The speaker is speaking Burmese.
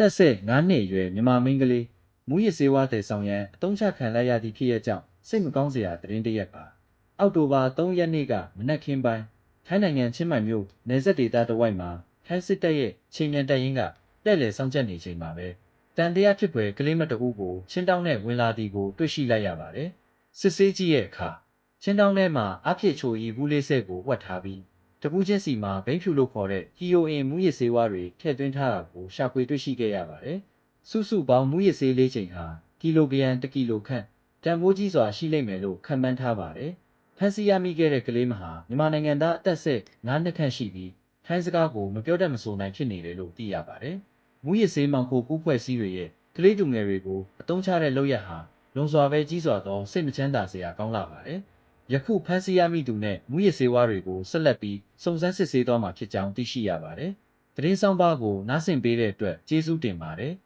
တက်ဆက်9နှစ်အရွယ်မြန်မာမိန်းကလေးမူရစ်စေဝါတဲ့ဆောင်ရန်အတုံးချခံလိုက်ရသည့်ဖြစ်ရပ်ကြောင့်စိတ်မကောင်းစရာသတင်းတစ်ရက်ပါအောက်တိုဘာ3ရက်နေ့ကမနက်ခင်းပိုင်းထိုင်းနိုင်ငံချင်းမိုင်မြို့နယ်စပ်ဒေသတစ်ဝိုက်မှာထိုင်းစစ်တပ်ရဲ့ချိန်မြန်တပ်ရင်းကတဲ့လေဆောင်ချက်နေချိန်မှာပဲတန်တရားဖြစ်ဖွယ်ကလေးမတအုပ်ကိုချင်းတောင်းနဲ့ဝင်လာသည်ကိုတွေ့ရှိလိုက်ရပါတယ်စစ်ဆေးကြည့်ရဲ့အခါချင်းတောင်းထဲမှာအဖြစ်ချိုဤဘူးလေးဆက်ကိုဝတ်ထားပြီး တပူးချင်းစီမှာဘိန်းဖြူလို့ခေါ်တဲ့ HEROIN မူရစ်ဆေးဝါးတွေထည့်သွင်းထားတာကိုရှာဖွေတွေ့ရှိခဲ့ရပါတယ်။စုစုပေါင်းမူရစ်ဆေးလေးချိန်ဟာကီလိုဂရမ်1ကီလိုခန့်တန်ဖိုးကြီးစွာရှိလိမ့်မယ်လို့ခန့်မှန်းထားပါတယ်။ဖန်စီရမိခဲ့တဲ့ကလေးမဟာမြန်မာနိုင်ငံသားအသက်ဆက်9နှစ်ခန့်ရှိပြီးထိုင်းစကားကိုမပြောတတ်မဆိုနိုင်ဖြစ်နေတယ်လို့သိရပါတယ်။မူရစ်ဆေးမှောင်ခိုကူးဖွဲ့စည်းတွေရဲ့ကလေးတူငယ်တွေကိုအတုံးချတဲ့လုပ်ရက်ဟာလွန်စွာပဲကြီးစွာသောစိတ်မချမ်းသာစရာကောင်းလာပါတယ်။ ယခုဖမ်းဆီးရမိသူနဲ့မူရစ်ဆေးဝါးတွေကိုဆက်လက်ပြီးစုံစမ်းစစ်ဆေးသွားမှာဖြစ်ကြောင်းသိရှိရပါတယ်။သတင်းဆောင်ပါကိုနားဆင်ပေးတဲ့အတွက်ကျေးဇူးတင်ပါတယ်။